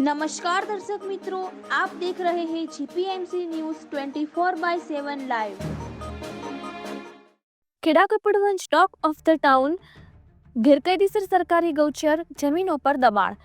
नमस्कार दर्शक मित्रों आप देख रहे हैं GPMC news 24 by 7 live Kheda Kapadvanj talk of the town ગેરકાયદેસર સરકારી ગૌચર જમીનો પર દબાણ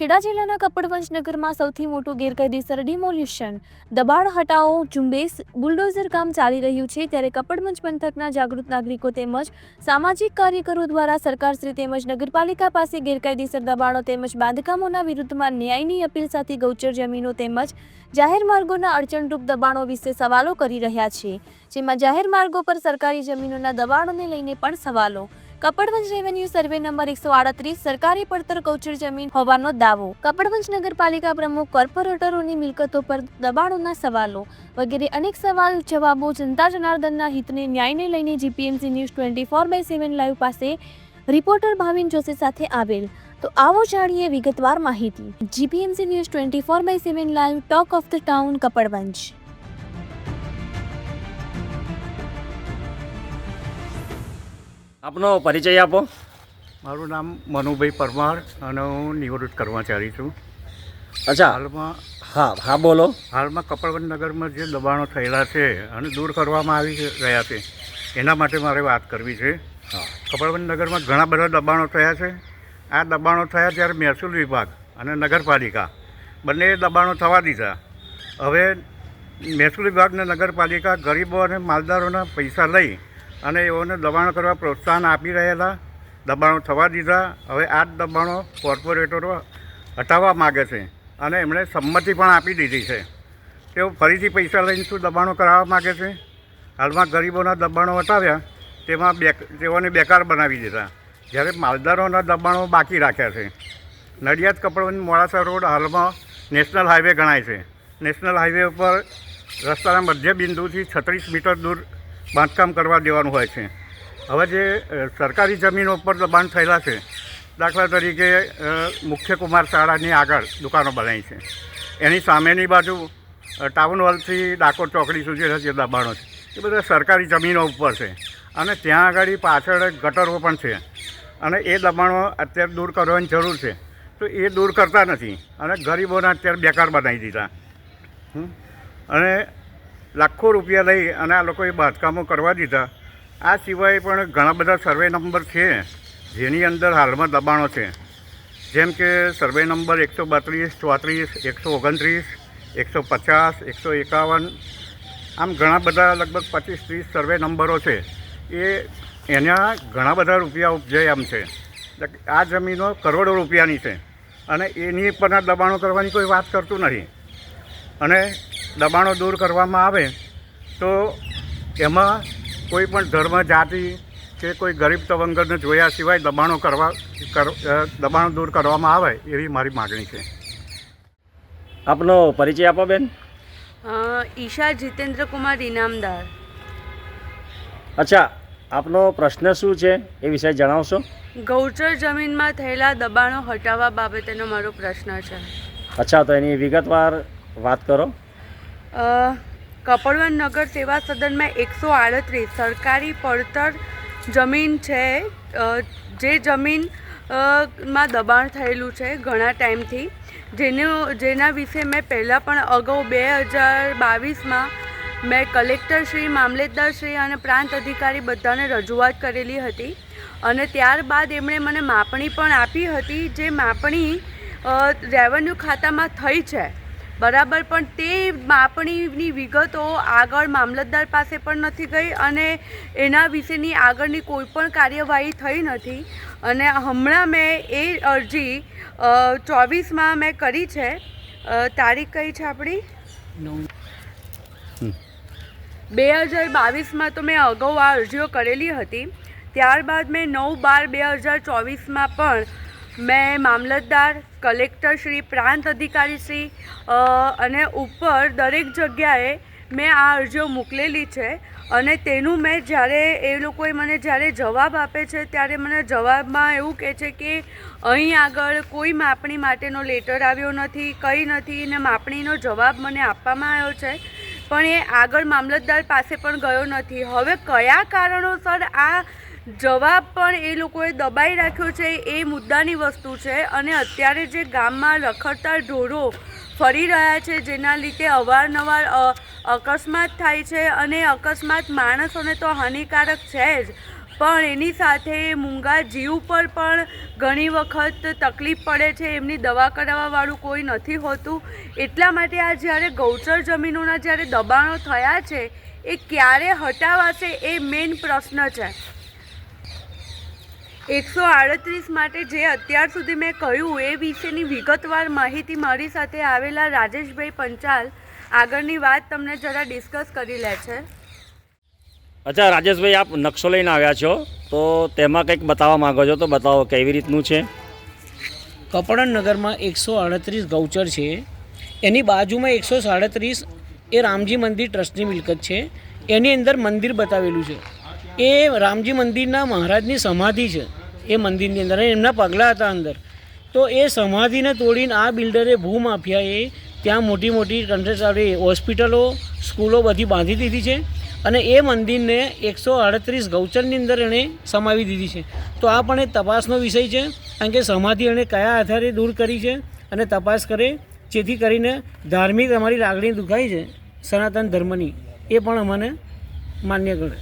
ખેડા જિલ્લાના કપડવંજ નગરમાં સૌથી મોટું ગેરકાયદેસર ડિમોલ્યુશન. દબાણ હટાવો, ઝુંબેશ બુલડોઝર કામ ચાલી રહ્યું છે ત્યારે કપડવંજ પંથકના જાગૃત નાગરિકો તેમજ સામાજિક કાર્યકરો દ્વારા સરકારશ્રી તેમજ નગરપાલિકા પાસે ગેરકાયદેસર દબાણો તેમજ બાંધકામોના વિરુદ્ધમાં ન્યાયની અપીલ સાથે ગૌચર જમીનો તેમજ જાહેર માર્ગોના અડચણરૂપ દબાણો વિશે સવાલો કરી રહ્યા છે. જેમાં જાહેર માર્ગો પર સરકારી જમીનોના દબાણોને લઈને પણ સવાલો. કપડવંજ રેવન્યુ સર્વે નંબર એકસો આડત્રીસ, સરકારી પડતર કૌચર જમીન હોવાનો દાવો. કપડવંજ નગરપાલિકા પ્રમુખ કોર્પોરેટરોની મિલકતો પર દબાણોના સવાલો વગેરે અનેક સવાલ જવાબો જનતા જનાર્દનના હિતને ન્યાયને લઈને GPMC news twenty four by seven live પાસે રિપોર્ટર ભાવિન જોશી સાથે આવેલ. તો આવો જાણીએ વિગતવાર માહિતી. GPMC news twenty four by seven live, talk of the town, Kapadvanj. આપનો પરિચય આપો. મારું નામ મનુભાઈ પરમાર અને હું નિવૃત્ત કર્મચારી છું. અચ્છા. હાલમાં હા હા બોલો. હાલમાં કપડવંત નગરમાં જે દબાણો થયેલા છે અને દૂર કરવામાં આવી રહ્યા છે એના માટે મારે વાત કરવી છે. હા. કપડવંજ નગરમાં ઘણા બધા દબાણો થયા છે. આ દબાણો થયા ત્યારે મહેસૂલ વિભાગ અને નગરપાલિકા બંને દબાણો થવા દીધા. હવે મહેસૂલ વિભાગ અને નગરપાલિકા ગરીબો અને માલદારોના પૈસા લઈ અને એઓને દબાણો કરવા પ્રોત્સાહન આપી રહેલા. દબાણો થવા દીધા. હવે આ જ દબાણો કોર્પોરેટરો હટાવવા માગે છે અને એમણે સંમતિ પણ આપી દીધી છે. તેઓ ફરીથી પૈસા લઈને શું દબાણો કરાવવા માગે છે? હાલમાં ગરીબોના દબાણો હટાવ્યા. તેમાં બે તેઓને બેકાર બનાવી દીધા. જ્યારે માલદારોના દબાણો બાકી રાખ્યા છે. નડિયાદ કપડવંજ મોડાસા રોડ હાલમાં નેશનલ હાઈવે ગણાય છે. નેશનલ હાઈવે ઉપર રસ્તાના મધ્ય બિંદુથી છત્રીસ મીટર દૂર બાંધકામ કરવા દેવાનું હોય છે. હવે જે સરકારી જમીનો ઉપર દબાણ થયેલા છે. દાખલા તરીકે મુખ્ય કુમાર શાળાની આગળ દુકાનો બનાવી છે. એની સામેની બાજુ ટાઉન હોલથી ડાકોર ચોકડી સુધી જે દબાણો છે. એ બધા સરકારી જમીનો ઉપર છે. અને ત્યાં આગળ પાછળ ગટરો પણ છે. અને એ દબાણો અત્યારે દૂર કરવાની જરૂર છે. તો એ દૂર કરતા નથી. અને ગરીબોને અત્યારે બેકાર બનાવી દીધા? અને લાખો રૂપિયા લઈ અને આ લોકોએ બાંધકામો કરવા દીધા. આ સિવાય પણ ઘણા બધા સર્વે નંબર છે, જેની અંદર હાલમાં દબાણો છે. જેમ કે સર્વે નંબર એકસો બત્રીસ, ચોત્રીસ, એકસો ઓગણત્રીસ, એકસો પચાસ, એકસો એકાવન. આમ ઘણા બધા લગભગ પચીસ, ત્રીસ સર્વે નંબરો છે. એ એના ઘણા બધા રૂપિયા ઉપજાય એમ છે. આ જમીનો કરોડો રૂપિયાની છે. અને એની પરના દબાણો કરવાની કોઈ વાત કરતું નથી. અને દબાણો દૂર કરવામાં આવે તો એમાં કોઈ પણ ધર્મ જાતિ કે કોઈ ગરીબ તવંગરને જોયા સિવાય દબાણો કરવા કર દબાણો દૂર કરવામાં આવે એવી મારી માગણી છે. આપનો પરિચય આપો બેન. ઈશા જીતેન્દ્ર કુમાર ઇનામદાર. અચ્છા આપનો પ્રશ્ન શું છે એ વિશે જણાવશો? ગૌચર જમીનમાં થયેલા દબાણો હટાવવા બાબતેનો મારો પ્રશ્ન છે. અચ્છા તો એની વિગતવાર વાત કરો. કપડવન નગર સેવા સદનમાં એકસો આડત્રીસ. સરકારી પડતર જમીન છે જે જમીનમાં દબાણ થયેલું છે ઘણા ટાઈમથી. જેનું, જેના વિશે મેં પહેલાં પણ અગાઉ બે હજાર બાવીસમાં મેં કલેક્ટરશ્રી મામલેદારશ્રી અને પ્રાંત અધિકારી બધાને રજૂઆત કરેલી હતી. અને ત્યારબાદ એમણે મને માપણી પણ આપી હતી, જે માપણી રેવન્યુ ખાતામાં થઈ છે. બરાબર પણ તે માપણીની વિગતો આગળ મામલતદાર પાસે પણ નથી ગઈ અને એના વિશેની આગળની કોઈ પણ કાર્યવાહી થઈ નથી. અને હમણાં મેં એ અરજી ચોવીસમાં મેં કરી છે. તારીખ કઈ છે આપણી? બે હજાર બાવીસમાં તો મેં અગાઉ આ અરજીઓ કરેલી હતી. ત્યારબાદ મેં નવ બાર બે હજાર ચોવીસમાં પણ મેં મામલતદાર, કલેક્ટર શ્રી, પ્રાંત અધિકારી શ્રી અને ઉપર દરેક જગ્યાએ મેં આ અરજીઓ મોકલેલી છે અને તેનું મેં જ્યારે એ લોકોએ મને જ્યારે જવાબ આપે છે ત્યારે મને જવાબમાં એવું કહે છે કે અહીં આગળ કોઈ માપણી માટેનો લેટર આવ્યો નથી, કંઈ નથી ને માપણીનો જવાબ મને આપવામાં આવ્યો છે. પણ એ આગળ મામલતદાર પાસે પણ ગયો નથી. હવે કયા કારણોસર આ જવાબ પણ એ લોકોએ દબાઈ રાખ્યો છે, એ મુદ્દાની વસ્તુ છે અને અત્યારે જે ગામમાં રખડતા ઢોરો ફરી રહ્યા છે, જેના લીધે અવારનવાર અકસ્માત થાય છે અને અકસ્માત માણસોને તો હાનિકારક છે જ. પણ એની સાથે મૂંગા જીવ પર પણ ઘણી વખત તકલીફ પડે છે, એમની દવા કરાવવાવાળું કોઈ નથી હોતું. એટલા માટે આ જ્યારે ગૌચર જમીનોના જ્યારે દબાણો થયા છે, એ ક્યારે હટાવાશે એ મેઇન પ્રશ્ન છે. એકસો આડત્રીસ માટે જે અત્યાર સુધી મેં કહ્યું એ વિશેની વિગતવાર માહિતી મારી સાથે આવેલા રાજેશભાઈ પંચાલ. આગળની વાત તમને જરા ડિસ્કસ કરી લે છે. અચ્છા રાજેશભાઈ આપ નકશો લઈને આવ્યા છો તો તેમાં કંઈક બતાવવા માગો છો? તો બતાવો કેવી રીતનું છે? કપડણ નગરમાં એકસો આડત્રીસ ગૌચર છે. એની બાજુમાં એકસો સાડત્રીસ એ રામજી મંદિર ટ્રસ્ટની મિલકત છે. એની અંદર મંદિર બતાવેલું છે. એ રામજી મંદિરના મહારાજની સમાધિ છે. એ મંદિરની અંદર એમના પગલાં હતા અંદર. તો એ સમાધિને તોડીને આ બિલ્ડરે ભૂમાફિયાએ ત્યાં મોટી મોટી કન્સ્ટ્રક્શન હોસ્પિટલો, સ્કૂલો બધી બાંધી દીધી છે અને એ મંદિરને એકસો અડત્રીસ ગૌચરની અંદર એણે સમાવી દીધી છે. તો આ પણ એક તપાસનો વિષય છે, કારણ કે સમાધિ એણે કયા આધારે દૂર કરી છે અને તપાસ કરે, જેથી કરીને ધાર્મિક અમારી લાગણી દુખાઈ છે, સનાતન ધર્મની. એ પણ અમને માન્ય કરે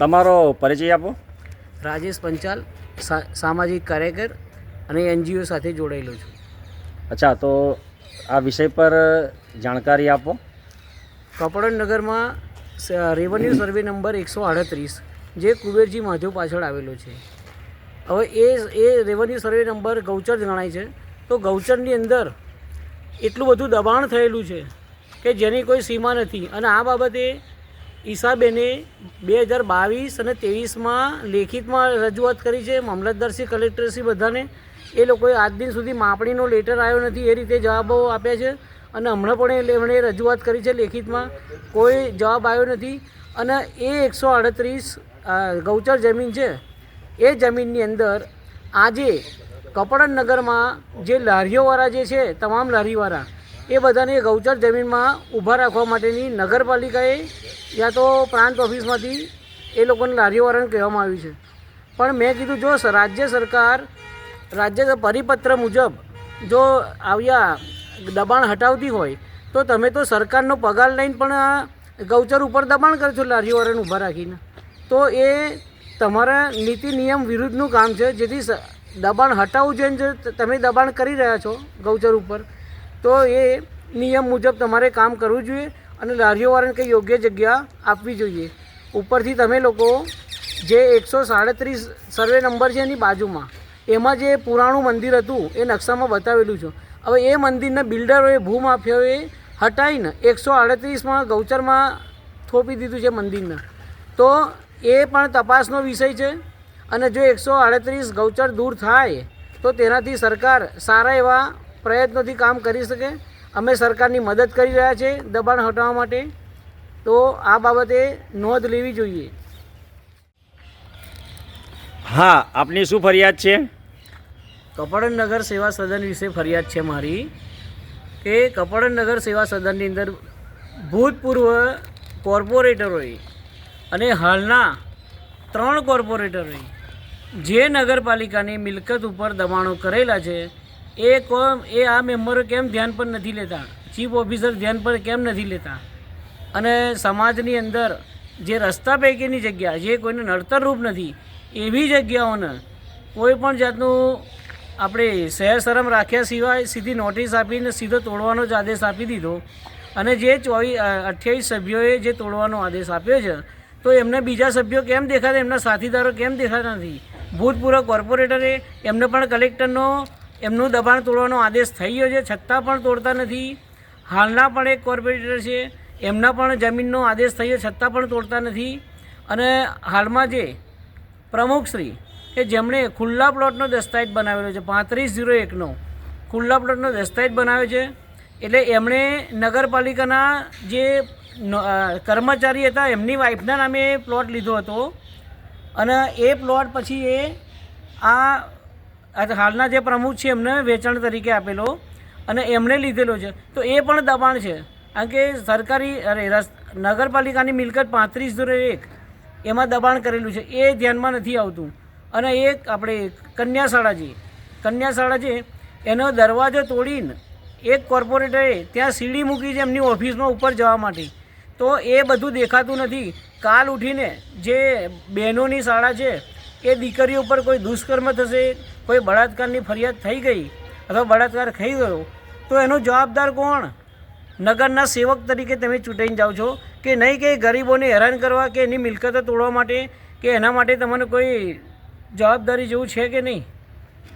તમારો પરિચય આપો. રાજેશ પંચાલ સામાજિક કાર્યકર અને એનજીઓ સાથે જોડાયેલો છું. અચ્છા તો આ વિષય પર જાણકારી આપો. કપડણ નગરમાં રેવન્યુ સર્વે નંબર એકસો આડત્રીસ જે કુબેરજી માધવ પાછળ આવેલો છે. હવે એ એ રેવન્યુ સર્વે નંબર ગૌચર ગણાય છે. તો ગૌચરની અંદર એટલું બધું દબાણ થયેલું છે કે જેની કોઈ સીમા નથી. અને આ બાબતે ઈસાબેને બે હજાર બાવીસ અને ત્રેવીસમાં લેખિતમાં રજૂઆત કરી છે મામલતદારશ્રી કલેક્ટરશ્રી બધાને. એ લોકોએ આજ દિન સુધી માપણીનો લેટર આવ્યો નથી, એ રીતે જવાબો આપ્યા છે અને હમણાં પણ એમણે રજૂઆત કરી છે લેખિતમાં. કોઈ જવાબ આવ્યો નથી અને એ એકસો આડત્રીસ ગૌચર જમીન છે, એ જમીનની અંદર આજે કપડનગરમાં જે લારીઓવાળા જે છે, તમામ લારીવાળા એ બધાને ગૌચર જમીનમાં ઊભા રાખવા માટેની નગરપાલિકાએ યા તો પ્રાંત ઓફિસમાંથી એ લોકોને લારીવારણ કહેવામાં આવ્યું છે. પણ મેં કીધું, જો રાજ્ય સરકાર, રાજ્ય પરિપત્ર મુજબ જો આવ્યા દબાણ હટાવતી હોય, તો તમે તો સરકારનો પગાર લઈને પણ ગૌચર ઉપર દબાણ કરો છો લારીઓવાળાને ઊભા રાખીને. તો એ તમારા નીતિ નિયમ વિરુદ્ધનું કામ છે, જેથી દબાણ હટાવવું જોઈએ તમે દબાણ કરી રહ્યા છો ગૌચર ઉપર તો એ નિયમ મુજબ તમારે કામ કરવું જોઈએ અને લારીઓવાળાને કંઈ યોગ્ય જગ્યા આપવી જોઈએ. ઉપરથી તમે લોકો જે એકસો સાડત્રીસ સર્વે નંબર છે એની બાજુમાં, એમાં જે પુરાણું મંદિર હતું એ નકશામાં બતાવેલું છે. હવે એ મંદિરના બિલ્ડરોએ ભૂમાફિયાઓએ હટાવીને એકસો આડત્રીસમાં ગૌચરમાં થોપી દીધું છે મંદિરને. તો એ પણ તપાસનો વિષય છે અને જો એકસો આડત્રીસ ગૌચર દૂર થાય, તો તેનાથી સરકાર સારા એવા પ્રયત્નોથી કામ કરી શકે. અમે સરકારની મદદ કરી રહ્યા છે દબાણ હટાવવા માટે. તો આ બાબતે નોંધ લેવી જોઈએ. હા આપની શું ફરિયાદ છે? કપડનગર સેવા સદન વિશે ફરિયાદ છે મારી કે કપડનગર સેવા સદનની અંદર ભૂતપૂર્વ કોર્પોરેટરોએ અને હાલના ત્રણ કોર્પોરેટરોએ જે નગરપાલિકાની મિલકત ઉપર દબાણો કરેલા છે એ કોમ, એ આ મેમ્બરો કેમ ધ્યાન પર નથી લેતા? ચીફ ઓફિસર ધ્યાન પર કેમ નથી લેતા? અને સમાજની અંદર જે રસ્તા પૈકીની જગ્યા, જે કોઈને નડતરરૂપ નથી, એવી જગ્યાઓને કોઈ પણ જાતનું આપણે શહેર શરમ રાખ્યા સિવાય સીધી નોટિસ આપીને સીધો તોડવાનો જ આદેશ આપી દીધો. અને જે ચોવીસ અઠ્યાવીસ સભ્યોએ જે તોડવાનો આદેશ આપ્યો છે, તો એમને બીજા સભ્યો કેમ દેખાતા? એમના સાથીદારો કેમ દેખાતા નથી? ભૂતપૂર્વ કોર્પોરેટરે એમને પણ કલેક્ટરનો એમનું દબાણ તોડવાનો આદેશ થઈ ગયો છે. છતાં પણ તોડતા નથી. હાલના પણ એક કોર્પોરેટર છે. એમના પણ જમીનનો આદેશ થયો છતાં પણ તોડતા નથી. અને હાલમાં જે પ્રમુખશ્રી કે જેમણે ખુલ્લા પ્લોટનો દસ્તાવેજ બનાવેલો છે, પાંત્રીસ ઝીરો એકનો ખુલ્લા પ્લોટનો દસ્તાવેજ બનાવ્યો છે. એટલે એમણે નગરપાલિકાના જે કર્મચારી હતા, એમની વાઈફના નામે પ્લોટ લીધો હતો. અને એ પ્લોટ પછી એ આ હાલના જે પ્રમુખ છે, એમને વેચાણ તરીકે આપેલો અને એમણે લીધેલો છે. તો એ પણ દબાણ છે. કારણ કે સરકારી, અરે નગરપાલિકાની મિલકત પાંત્રીસ ધોરણ એક, એમાં દબાણ કરેલું છે. એ ધ્યાનમાં નથી આવતું. અને એક આપણે કન્યા શાળા છે કન્યા શાળા છે એનો દરવાજો તોડીને એક કોર્પોરેટરે ત્યાં સીડી મૂકી છે એમની ઓફિસમાં ઉપર જવા માટે. તો એ બધું દેખાતું નથી. કાલ ઉઠીને જે બહેનોની શાળા છે એ દીકરી ઉપર કોઈ દુષ્કર્મ થશે, કોઈ બળાત્કારની ફરિયાદ થઈ ગઈ અથવા બળાત્કાર થઈ ગયો, તો એનો જવાબદાર કોણ? નગરના સેવક તરીકે તમે ચૂંટાઈને જાઓ છો કે નહીં કે ગરીબોને હેરાન કરવા કે એની મિલકતો તોડવા માટે, કે એના માટે તમને કોઈ જવાબદારી જેવું છે કે નહીં?